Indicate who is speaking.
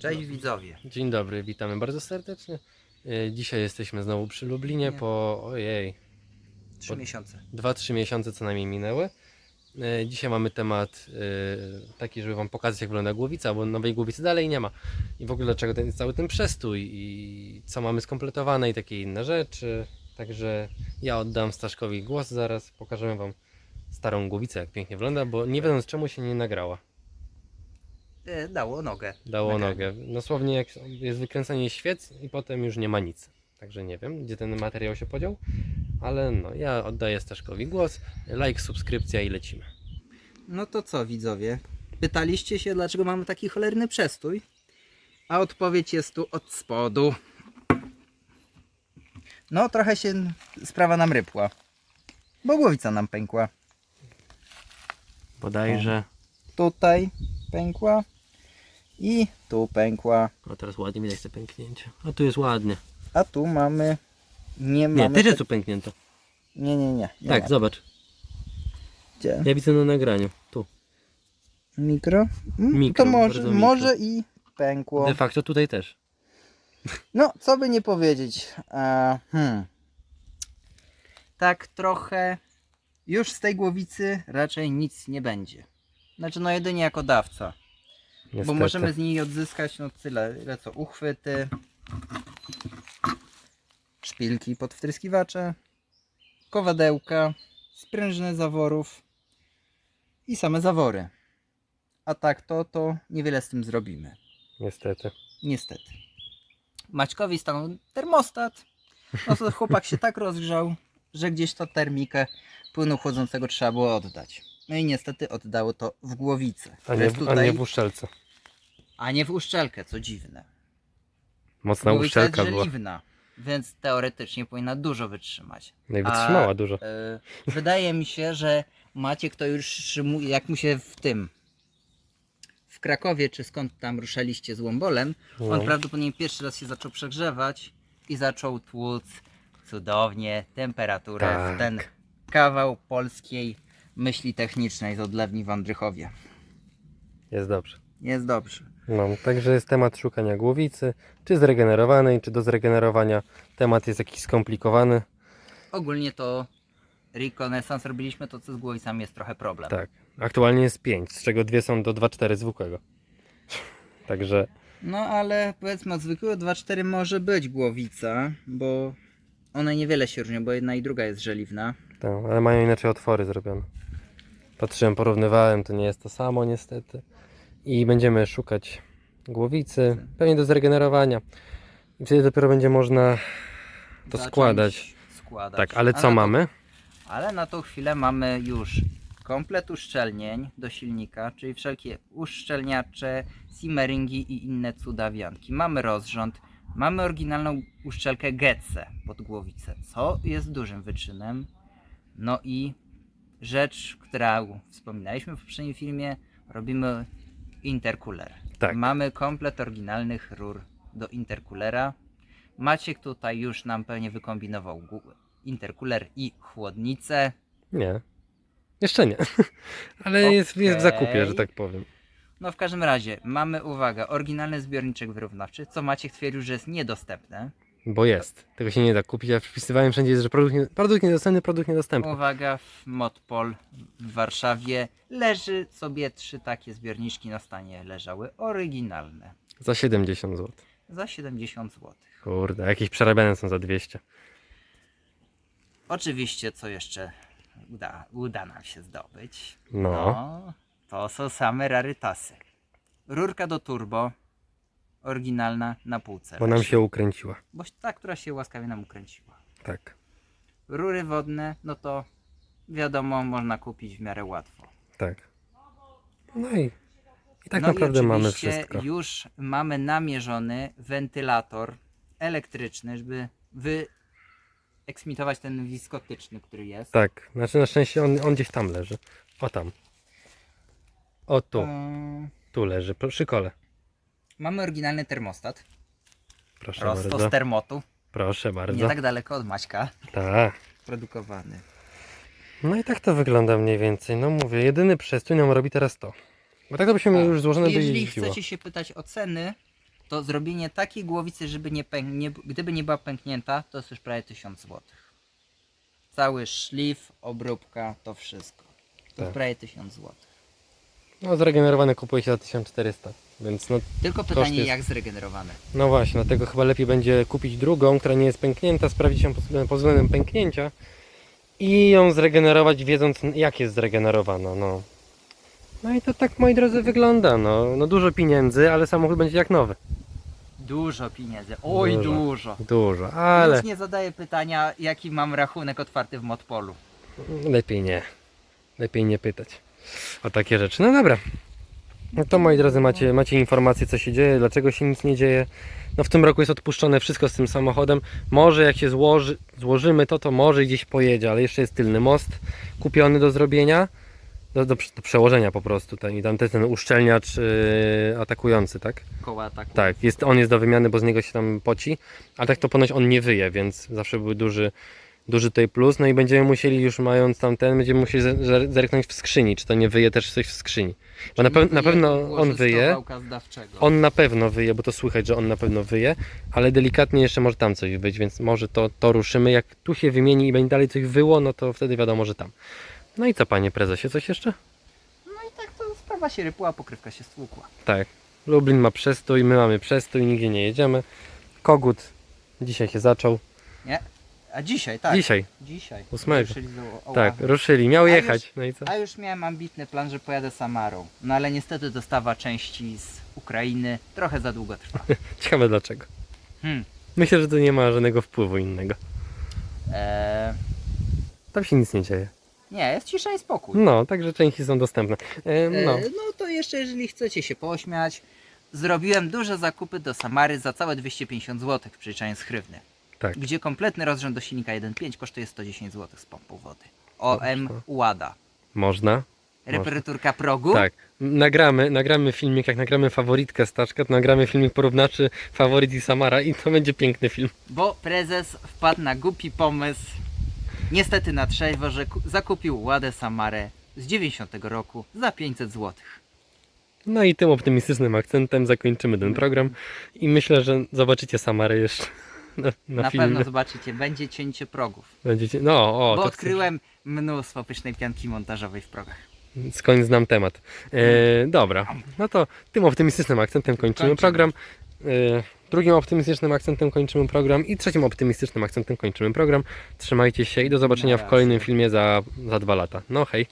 Speaker 1: Cześć widzowie.
Speaker 2: Dzień dobry, witamy bardzo serdecznie. E, Dzisiaj jesteśmy znowu przy Lublinie
Speaker 1: Nie.
Speaker 2: po, ojej,
Speaker 1: Trzy
Speaker 2: Pod-
Speaker 1: miesiące.
Speaker 2: 2-3 miesiące co najmniej minęły. E, Dzisiaj mamy temat e, taki, żeby Wam pokazać jak wygląda głowica, bo nowej głowicy dalej nie ma. I w ogóle dlaczego ten, cały ten przestój i co mamy skompletowane i takie inne rzeczy. Także ja oddam Staszkowi głos zaraz, pokażemy Wam starą głowicę jak pięknie wygląda, bo nie wiedząc czemu się nie nagrała.
Speaker 1: E, dało nogę.
Speaker 2: Dało
Speaker 1: Nagranie.
Speaker 2: nogę. Dosłownie jak jest wykręcenie świec i potem już nie ma nic. Także nie wiem, gdzie ten materiał się podział. Ale no, ja oddaję Staszkowi głos. Like, subskrypcja i lecimy.
Speaker 1: No to co widzowie? Pytaliście się dlaczego mamy taki cholerny przestój? A odpowiedź jest tu od spodu. No trochę się sprawa nam rypła. Bo głowica nam pękła.
Speaker 2: Bodajże.
Speaker 1: Tutaj pękła. I tu pękła.
Speaker 2: O, teraz ładnie widać te pęknięcie. A tu jest ładnie.
Speaker 1: A tu mamy... Nie
Speaker 2: Nie,
Speaker 1: mamy...
Speaker 2: też jest tu pęknięto.
Speaker 1: Nie, nie, nie. nie
Speaker 2: Tak,
Speaker 1: ma.
Speaker 2: zobacz.
Speaker 1: Gdzie?
Speaker 2: Ja widzę na nagraniu. Tu.
Speaker 1: Mikro? Mm,
Speaker 2: Mikro,
Speaker 1: to może,
Speaker 2: mikro.
Speaker 1: może i pękło.
Speaker 2: De facto tutaj też.
Speaker 1: No, co by nie powiedzieć. E, hmm. Tak trochę. Już z tej głowicy raczej nic nie będzie. Znaczy, no jedynie jako dawca.
Speaker 2: Niestety.
Speaker 1: Bo możemy z niej odzyskać no tyle, ile co uchwyty, szpilki pod wtryskiwacze, kowadełka, sprężyny zaworów i same zawory. A tak to, to niewiele z tym zrobimy.
Speaker 2: Niestety.
Speaker 1: Niestety. Maćkowi stanął termostat. No to chłopak się tak rozgrzał, że gdzieś to termikę płynu chłodzącego trzeba było oddać. No i niestety oddało to w głowicę.
Speaker 2: A nie, w, a nie w uszczelce.
Speaker 1: A nie w uszczelkę, co dziwne.
Speaker 2: Mocna
Speaker 1: jest
Speaker 2: uszczelka była.
Speaker 1: żeliwna, więc teoretycznie powinna dużo wytrzymać.
Speaker 2: No i wytrzymała
Speaker 1: A,
Speaker 2: dużo.
Speaker 1: e, wydaje mi się, że Maciek to już jak mu się w tym w Krakowie, czy skąd tam ruszaliście z Łombolem, on
Speaker 2: No.
Speaker 1: prawdopodobnie pierwszy raz się zaczął przegrzewać i zaczął tłuc cudownie temperaturę
Speaker 2: Tak.
Speaker 1: w ten kawał polskiej myśli technicznej z odlewni w Andrychowie.
Speaker 2: Jest dobrze.
Speaker 1: Jest dobrze.
Speaker 2: No, także jest temat szukania głowicy, czy zregenerowanej, czy do zregenerowania. Temat jest jakiś skomplikowany.
Speaker 1: Ogólnie to Reconnaissance robiliśmy, to co z głowicami jest trochę problem.
Speaker 2: Tak. Aktualnie jest 5, z czego dwie są do 2.4 zwykłego. Także
Speaker 1: No ale powiedzmy od zwykłego 2.4 może być głowica, bo one niewiele się różnią, bo jedna i druga jest żeliwna.
Speaker 2: tak, ale mają inaczej otwory zrobione. Patrzyłem, porównywałem, to nie jest to samo niestety. I będziemy szukać głowicy, pewnie do zregenerowania. I wtedy dopiero będzie można to
Speaker 1: Zacząć
Speaker 2: składać.
Speaker 1: składać.
Speaker 2: Tak, ale co
Speaker 1: na
Speaker 2: mamy?
Speaker 1: To, ale na tą chwilę mamy już komplet uszczelnień do silnika, czyli wszelkie uszczelniacze, simmeringi i inne cudawianki. Mamy rozrząd, mamy oryginalną uszczelkę Getze pod głowicę, co jest dużym wyczynem. No i rzecz, którą wspominaliśmy w poprzednim filmie, robimy intercooler.
Speaker 2: Tak.
Speaker 1: Mamy komplet oryginalnych rur do intercoolera. Maciek tutaj już nam pewnie wykombinował intercooler i chłodnicę.
Speaker 2: Nie. Jeszcze nie. Ale jest, jest w zakupie, że tak powiem.
Speaker 1: No w każdym razie mamy, uwaga, oryginalny zbiorniczek wyrównawczy, co Maciek twierdził, że jest niedostępne.
Speaker 2: Bo jest. Tego się nie da kupić. Ja przypisywałem wszędzie, że produkt, nie, produkt niedostępny, produkt niedostępny.
Speaker 1: Uwaga, w Modpol w Warszawie leży sobie trzy takie zbiorniczki na stanie leżały, oryginalne,
Speaker 2: Za 70 zł.
Speaker 1: za 70 zł.
Speaker 2: Kurde, jakieś przerabiane są za 200.
Speaker 1: Oczywiście, co jeszcze uda, uda nam się zdobyć,
Speaker 2: No.
Speaker 1: No, to są same rarytasy. Rurka do turbo, oryginalna na półce.
Speaker 2: Bo nam się ukręciła.
Speaker 1: Bo ta, która się łaskawie nam ukręciła.
Speaker 2: Tak.
Speaker 1: Rury wodne, no to wiadomo, można kupić w miarę łatwo.
Speaker 2: Tak. No i, i tak
Speaker 1: no
Speaker 2: naprawdę
Speaker 1: i
Speaker 2: mamy wszystko.
Speaker 1: już mamy namierzony wentylator elektryczny, żeby wyeksmitować ten wiskotyczny, który jest.
Speaker 2: Tak. Znaczy na szczęście on, on gdzieś tam leży. O tam. O tu.
Speaker 1: Eee,
Speaker 2: Tu leży. Przy kole.
Speaker 1: Mamy oryginalny termostat,
Speaker 2: Proszę
Speaker 1: prosto
Speaker 2: bardzo.
Speaker 1: z termotu,
Speaker 2: Proszę
Speaker 1: nie
Speaker 2: bardzo.
Speaker 1: tak daleko od Maćka,
Speaker 2: Tak.
Speaker 1: produkowany.
Speaker 2: No i tak to wygląda mniej więcej. No mówię, jedyny przestój nam robi teraz to. Bo tak to byśmy mieli już złożone, by
Speaker 1: Jeżeli
Speaker 2: jeździło.
Speaker 1: chcecie się pytać o ceny, to zrobienie takiej głowicy, żeby nie pęk, nie, gdyby nie była pęknięta, to jest już prawie 1000 zł. Cały szlif, obróbka, to wszystko. To
Speaker 2: Tak.
Speaker 1: jest prawie 1000 zł.
Speaker 2: No zregenerowane kupuje się za 1400, więc no,
Speaker 1: Tylko pytanie,
Speaker 2: jest-
Speaker 1: jak zregenerowane.
Speaker 2: no właśnie, dlatego chyba lepiej będzie kupić drugą, która nie jest pęknięta, sprawdzić ją pod, pod względem pęknięcia i ją zregenerować wiedząc jak jest zregenerowana, no. No i to tak moi drodzy wygląda, no, no dużo pieniędzy, ale samochód będzie jak nowy.
Speaker 1: Dużo pieniędzy. Oj,
Speaker 2: Dużo.
Speaker 1: dużo.
Speaker 2: Dużo, ale
Speaker 1: Więc nie zadaję pytania, jaki mam rachunek otwarty w Modpolu.
Speaker 2: lepiej nie. Lepiej nie pytać o takie rzeczy. No dobra. No to moi drodzy, macie, macie informacje co się dzieje, dlaczego się nic nie dzieje. No w tym roku jest odpuszczone wszystko z tym samochodem. Może jak się złoży, złożymy to, to może gdzieś pojedzie, ale jeszcze jest tylny most kupiony do zrobienia. Do, do, do przełożenia po prostu. Ten, I tam też ten uszczelniacz yy, atakujący, tak?
Speaker 1: Koła tak.
Speaker 2: Tak, jest, on jest do wymiany, bo z niego się tam poci, a tak to ponoć on nie wyje, więc zawsze był duży, duży tutaj plus. No i będziemy musieli już mając tam ten, będziemy musieli zer- zer- zerknąć w skrzyni, czy to nie wyje też coś w skrzyni. Bo na, pew- na pewno on wyje, on na pewno wyje, bo to słychać, że on na pewno wyje, ale delikatnie jeszcze może tam coś wyjść, więc może to, to ruszymy. Jak tu się wymieni i będzie dalej coś wyło, no to wtedy wiadomo, że tam. No i co panie prezesie, coś jeszcze?
Speaker 1: No i tak to sprawa się rypła, pokrywka się stłukła.
Speaker 2: Tak. Lublin ma przestój, my mamy przestój, nigdzie nie jedziemy. Kogut dzisiaj się zaczął.
Speaker 1: A dzisiaj, tak.
Speaker 2: Dzisiaj,
Speaker 1: Dzisiaj.
Speaker 2: Ósmego.
Speaker 1: Ruszyli do Oławy.
Speaker 2: tak, ruszyli, miał
Speaker 1: A już-
Speaker 2: jechać. No i co?
Speaker 1: A już miałem ambitny plan, że pojadę Samarą. No ale niestety dostawa części z Ukrainy trochę za długo trwa.
Speaker 2: Ciekawe dlaczego.
Speaker 1: Hmm.
Speaker 2: Myślę, że tu nie ma żadnego wpływu innego.
Speaker 1: Eee,
Speaker 2: Tam się nic nie dzieje.
Speaker 1: nie, jest cisza i spokój.
Speaker 2: No, także części są dostępne. E, no,
Speaker 1: Eee, no to jeszcze jeżeli chcecie się pośmiać, zrobiłem duże zakupy do Samary za całe 250 zł przeliczając chrywny.
Speaker 2: Tak.
Speaker 1: Gdzie kompletny rozrzęd do silnika 1.5 kosztuje 110 zł z pompą wody. OM. Łada.
Speaker 2: Można.
Speaker 1: Reparaturka progu.
Speaker 2: Tak. Nagramy, nagramy filmik, jak nagramy faworitkę Staszka, to nagramy filmik porównaczy faworyt i Samara i to będzie piękny film.
Speaker 1: Bo prezes wpadł na głupi pomysł, niestety na trzeźwo, że ku- zakupił Ładę Samarę z 90 roku za 500 zł.
Speaker 2: No i tym optymistycznym akcentem zakończymy ten program i myślę, że zobaczycie Samarę jeszcze na, na,
Speaker 1: Na, pewno zobaczycie, będzie cięcie progów.
Speaker 2: Będziecie, no, o,
Speaker 1: bo
Speaker 2: to
Speaker 1: odkryłem mnóstwo pysznej pianki montażowej w progach.
Speaker 2: skąd znam temat. E, dobra, no to tym optymistycznym akcentem kończymy,
Speaker 1: Kończymy.
Speaker 2: program. E, drugim optymistycznym akcentem kończymy program i trzecim optymistycznym akcentem kończymy program. Trzymajcie się i do zobaczenia w
Speaker 1: razie.
Speaker 2: kolejnym filmie za, za dwa lata. No hej.